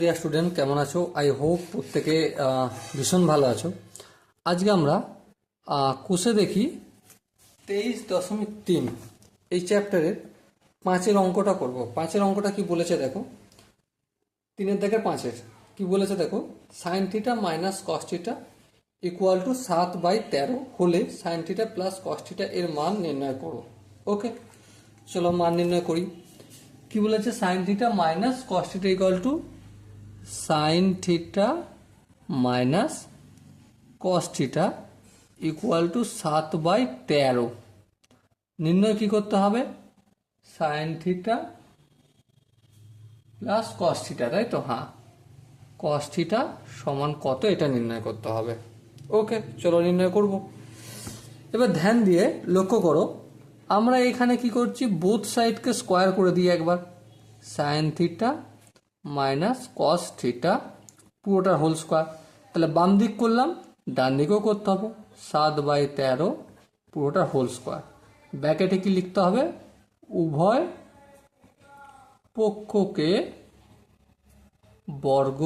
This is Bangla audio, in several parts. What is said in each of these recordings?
ডিয়ার স্টুডেন্ট কেমন আছো? আই হোপ প্রত্যেকে ভীষণ ভালো আছো। আজকে আমরা কোষে দেখি তেইশ দশমিক তিন। এই চ্যাপ্টারের পাঁচের অঙ্কটা করব। পাঁচের অঙ্কটা কি বলেছে দেখো? তিনের দেখে পাঁচের। কি বলেছে দেখো? Sine theta minus cos theta equal to সাত বাই তেরো হলে sine theta plus cos theta এর মান নির্ণয় করো। ওকে চলো মান নির্ণয় করি। কি বলেছে? Sine theta minus cos theta equal to sine theta minus cos theta equal to সাত বাই তেরো। নির্ণয় কি করতে হবে? Sine theta plus cos theta তাই তো? হ্যাঁ। কস থিটা সমান কত এটা নির্ণয় করতে হবে। ওকে চলো নির্ণয় করব। এবার ধ্যান দিয়ে লক্ষ্য করো, আমরা এখানে কি করছি? বোথ সাইডকে স্কোয়ার করে দিই একবার। Sine theta minus cos theta পুরোটার হোল স্কোয়ার তাহলে বাম দিক করলাম, ডান দিকেও করতে হবে। সাত বাই তেরো, পুরোটার হোল স্কোয়ার ব্যাকেটে কি লিখতে হবে, উভয় পক্ষকে বর্গ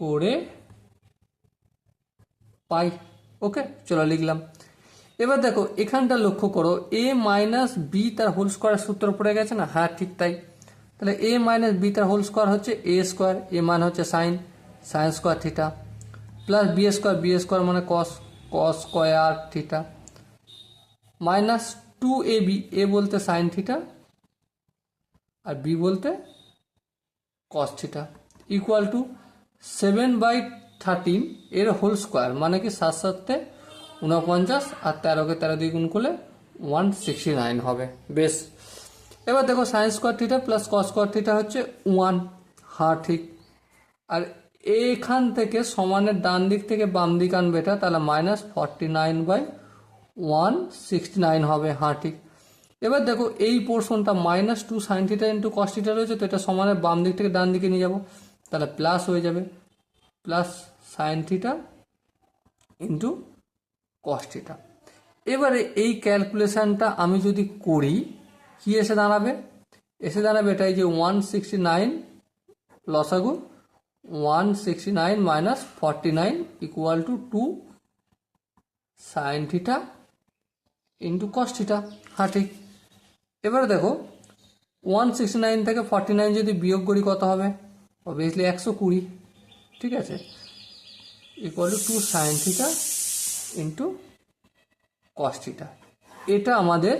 করে পাই। ওকে চলো লিখলাম। এবার দেখো, এখানটা লক্ষ্য করো এ মাইনাস বি তার হোল স্কোয়ার সূত্র পড়ে গেছে না? হ্যাঁ ঠিক তাই। তাহলে এ মাইনাস বি তার হোল স্কোয়ার হচ্ছে এ স্কোয়ার এ মান হচ্ছে sine sine square theta plus B square B square মানে cos cos square theta minus two A B A বলতে সাইন থিটা আর বি বলতে cos theta equal to seven by thirteen এর হোল স্কোয়ার মানে কি সাত সাতে উনপঞ্চাশ আর তেরোকে তেরো দিয়ে গুণ করলে ওয়ান সিক্সটি নাইন হবে। বেশ। এবার দেখো sine square theta plus cos square theta হচ্ছে ওয়ান হা ঠিক। আর এইখান থেকে সমানের ডান দিক থেকে বাম দিক আনবে এটা, তাহলে minus forty nine by one sixty nine হবে। হা ঠিক। এবার দেখো এই পোর্শনটা minus two sine theta into cos theta রয়েছে, তো এটা সমানের বাম দিক থেকে ডান দিকে নিয়ে যাব। তাহলে প্লাস হয়ে যাবে। Plus sine theta into cos theta এবারে এই ক্যালকুলেশনটা আমি যদি করি কি এসে দাঁড়াবে? এসে দাঁড়াবে এটাই যে ওয়ান সিক্সটি নাইন লসাগু one sixty nine minus forty nine equal to two sine theta into cos theta হ্যাঁ ঠিক। এবারে দেখো ওয়ান সিক্সটি নাইন থেকে ফর্টি নাইন যদি বিয়োগ করি কত হবে? অবভিয়াসলি একশো কুড়ি, ঠিক আছে? Equal to two sine theta into cos theta এটা আমাদের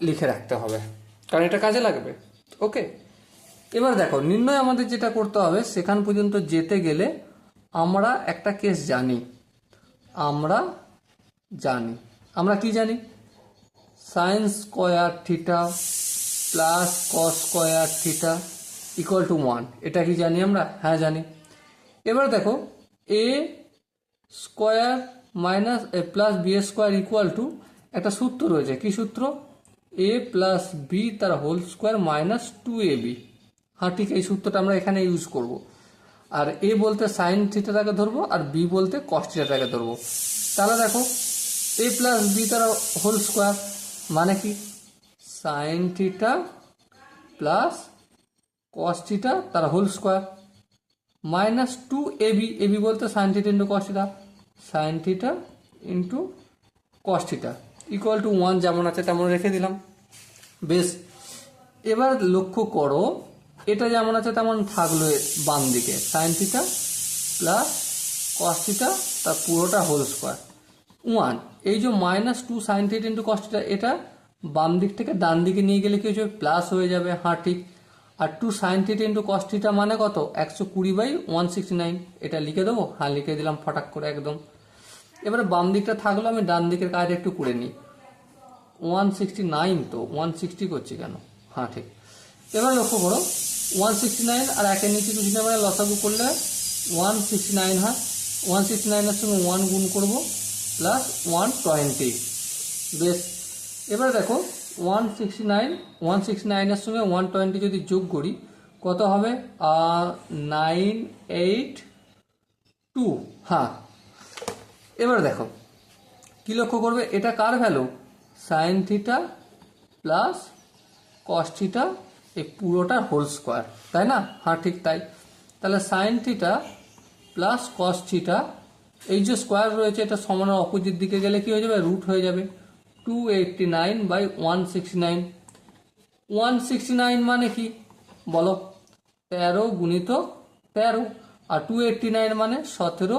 লিখে রাখতে হবে। কারণ এটা কাজে লাগবে। ওকে এবার দেখো, নির্ণয় আমাদের যেটা করতে হবে, সেখান পর্যন্ত যেতে গেলে আমরা একটা কেস জানি। আমরা জানি। আমরা কি জানি? Sine square theta plus cos square theta equal to one এটা কি জানি আমরা? হ্যাঁ জানি। এবার দেখো A square minus A plus B square equal to একটা সূত্র রয়েছে। কি সূত্র? এ প্লাস বি তার whole square minus two A B হ্যাঁ ঠিক এই সূত্রটা আমরা এখানে ইউজ করব। আর এ বলতে সাইন থিটাটাকে ধরবো আর বি বলতে কস ধরবো। তাহলে দেখো এ প্লাস বি তার হোল স্কোয়ার মানে কি? Sine theta plus cos theta তার whole square minus two AB AB বলতে sine theta into cos theta sine theta into cos equal to one যেমন আছে তেমন রেখে দিলাম। বেশ। এবার লক্ষ্য করো, এটা যেমন আছে তেমন থাকল বাম দিকে। Sine theta plus cos theta তার পুরোটা হোল স্কোয়ার ওয়ান এই যে minus two sine theta into cos theta এটা বাম দিক থেকে ডান দিকে নিয়ে গেলে কি হচ্ছে প্লাস হয়ে যাবে। হ্যাঁ ঠিক। আর two sine theta into cos theta মানে কত? একশো কুড়ি বাই ওয়ান সিক্সটি নাইন এটা লিখে দেবো? হ্যাঁ লিখে দিলাম, ফটাক করে একদম। এবারে বাম দিকটা থাকল, আমি ডান দিকের কাজ একটু করে নিই। ওয়ান সিক্সটি নাইন তো ওয়ান সিক্সটি করছি কেন? হ্যাঁ ঠিক। এবার লক্ষ্য করো ওয়ান সিক্সটি নাইন আর একের নিচে কিছু না মানে লসাগু করলে ওয়ান সিক্সটি নাইন হয় ওয়ান সিক্সটি নাইনের সঙ্গে ওয়ান গুণ করব প্লাস ওয়ান টোয়েন্টি বেশ। এবার দেখো one sixty nine one sixty নাইনের সঙ্গে ওয়ান টোয়েন্টি যদি যোগ করি, কত হবে? নাইন এইট টু হ্যাঁ। এবার দেখো, কি লক্ষ্য করবে? এটা কার value sine theta plus cos theta এই পুরোটা হোল স্কোয়ার তাই না? হ্যাঁ ঠিক তাই। তাহলে sine theta plus cos theta এই যে স্কোয়ার রয়েছে, এটা সমানের অপোজিট দিকে গেলে কি হয়ে যাবে? রুট হয়ে যাবে। Two eighty nine by one sixty nine one sixty nine মানে কি? বলো, তেরো গুণিত তেরো। আর টু এইটটি নাইন মানে সতেরো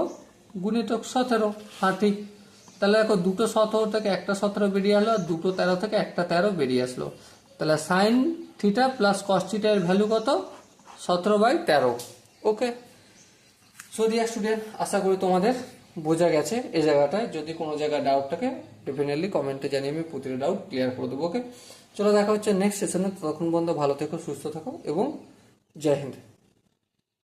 গুণিতক সতেরো। হ্যাঁ ঠিক। তাহলে দেখো দুটো সতেরো থেকে একটা সতেরো বেরিয়ে আসলো আর দুটো তেরো থেকে একটা তেরো বেরিয়ে আসলো। তাহলে সাইন থিটা প্লাস কস এর ভ্যালু কত? সতেরো বাই তেরো। ওকে সো ডিয়ার স্টুডেন্ট আশা করি তোমাদের বোঝা গেছে এই জায়গাটায়। যদি কোনো জায়গায় ডাউট থাকে ডেফিনেটলি কমেন্টে জানিয়ে আমি প্রতিটা ডাউট ক্লিয়ার করে দেবো ওকে চলো দেখা হচ্ছে নেক্সট সেশনে ততক্ষণ পর্যন্ত ভালো থেকো, সুস্থ থাকো এবং জয় হিন্দ।